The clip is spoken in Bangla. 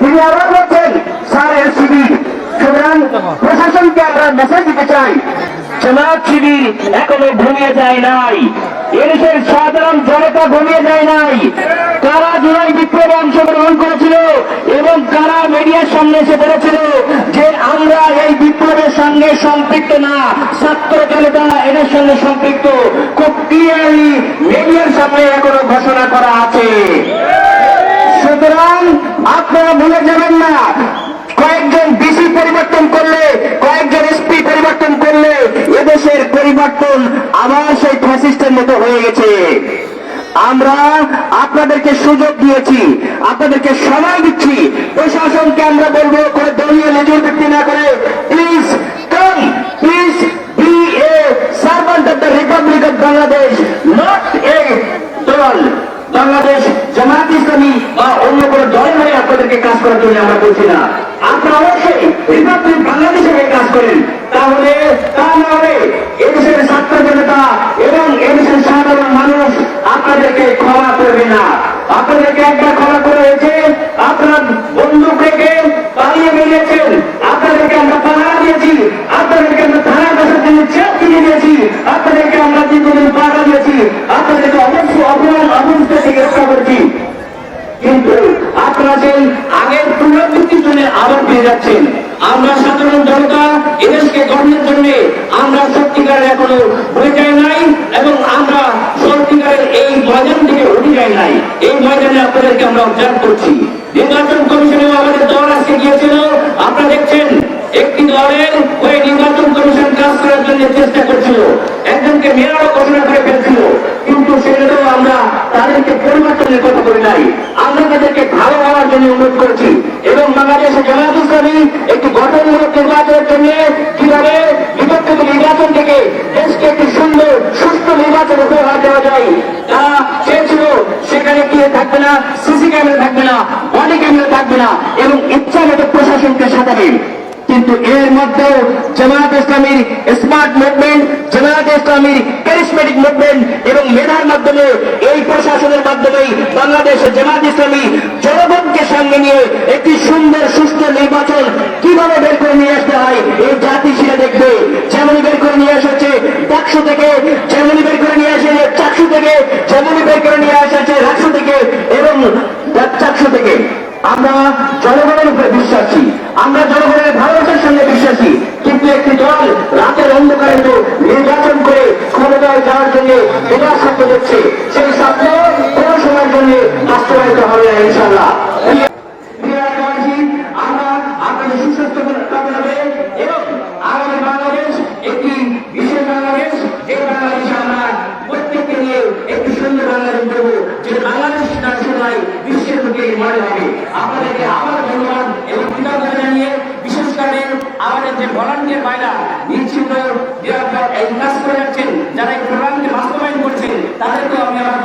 তিনি আবার বলছেন স্যার শিবির সুতরাং প্রশাসনকে আমরা মেসেজ দিতে চাই। জামাত শিবির এখনও ঘুমিয়ে যায় নাই। এদেশের সাধারণ জনতা ঘুমিয়ে যায় নাই। কারা জুলাই বিপ্লবে অংশগ্রহণ করেছিল এবং কারা মিডিয়ার সামনে এসে বলেছিল যে আমরা এই বিপ্লবের সঙ্গে সম্পৃক্ত না? ছাত্র জনতা এদের সঙ্গে সম্পৃক্ত। খুব ক্লিয়ারলি মিডিয়ার সামনে এখনও ঘোষণা করা আছে সুতরাং আপনারা ভুলে যাবেন না। কয়েকজন বিসি পরিবর্তন করলে, কয়েকজন এসপি পরিবর্তন করলে এদেশের পরিবর্তন আবার সেই ফ্যাসিস্টের মতো হয়ে গেছে। আমরা আপনাদেরকে সুযোগ দিয়েছি, আপনাদেরকে সময় দিচ্ছি। প্রশাসনকে আমরা বলব করে দলীয় লেজুর ব্যক্তি না করে please come please be a servant of the republic of Bangladesh not a দল বাংলাদেশ জামাত ইসলামী বা অন্য কোনো দল হয়ে আপনাদেরকে কাজ করার জন্য আমরা বলছি না। আপনারা অবশ্যই রিপাবলিক বাংলাদেশে কাজ করেন। তাহলে তা না হলে এদেশের ছাত্র জনতা এবং এদেশের সাধারণ মানুষ আপনাদেরকে ক্ষমা করবে না। আপনাদেরকে একবার ক্ষমা করে হয়েছে। আপনার বন্দুক রেখে পালিয়ে বেরিয়েছেন আপনাদেরকে আমরা পাহারা দিয়েছি আপনাদেরকে আমরা থানায় বসার জন্য চেয়ার কিনে দিয়েছি আপনাদেরকে আমরা দীর্ঘদিন পাহারা দিয়েছি আপনাদেরকে অবশ্য অপমান অবস্থা থেকে রক্ষা করেছি কিন্তু আপনারা যে আগের পুনরাবৃত্তির জন্য যাচ্ছেন আমরা সাধারণ জনতা এদেশকে গঠনের জন্য আমরা সত্যিকারের এখনও হয়ে নাই এবং আমরা সত্যিকারের এই ময়দান থেকে উঠে যাই নাই। এই ময়দানে আপনাদেরকে আমরা অবজার্ভ করছি। নির্বাচন কমিশনেও আমাদের দল আজকে গিয়েছিল। আপনারা দেখছেন, একটি দলের হয়ে নির্বাচন কমিশন কাজ করার জন্য চেষ্টা করছিল। একজনকে মেয়রও ঘোষণা করে ফেলছিল। কিন্তু সেটাও আমরা তাদেরকে পরিবর্তনের কথা বলি নাই। আমরা তাদেরকে ভালো হওয়ার জন্য অনুরোধ করেছি এবং বাংলাদেশে জামাত ইসলামী একটি গঠনমূলক নির্বাচনের জন্য কীভাবে বিপক্ষিত নির্বাচন থেকে দেশকে একটি সুন্দর সুস্থ নির্বাচন উপহার দেওয়া যায় তারা চেয়েছিল সেখানে গিয়ে থাকবে না, সিসি ক্যামেরা থাকবে না, বডি ক্যামেরা থাকবে না, এবং ইচ্ছা মতো প্রশাসনকে সাজাবে। কিন্তু এর মধ্যেও জামায়াত ইসলামীর স্মার্ট মুভমেন্ট, জামায়াত ইসলামীর ক্যারিসমেটিক মুভমেন্ট এবং মেধার মাধ্যমে এই প্রশাসনের মাধ্যমেই বাংলাদেশের জামায়াত ইসলামী সঙ্গে নিয়ে একটি সুন্দর, সুস্থ নির্বাচন কীভাবে বের করে নিয়ে আসতে হয়, এই জাতি সেটা দেখবে। যেমনই বের করে নিয়ে আসা হচ্ছে থেকে, যেমনই বের করে নিয়ে আসে চাকসু থেকে, যেমনই বের করে নিয়ে আসা হচ্ছে থেকে এবং চাকসু থেকে। আমরা জনগণের উপরে বিশ্বাসী, আমরা জনগণের ভালোবাসার সঙ্গে বিশ্বাসী, কিন্তু একটি দল রাতের অন্ধকারে তো নির্বাচন করে ক্ষমতায় যাওয়ার জন্য বিরাট স্বপ্ন দেখছে। সেই স্বপ্ন কোন সময়ের জন্য বাস্তবায়িত হবে না ইনশাল্লাহ মনে হবে আপনাদেরকে আবার ধন্যবাদ এবং কৃতজ্ঞতা জানিয়ে বিশেষ করে আমাদের যে ভলান্টিয়ার ভাইরা, নিশ্চিত এই কাজ করে যাচ্ছেন, যারা এই প্রোগ্রামকে বাস্তবায়ন করছেন, তাদেরকেও আমি আমার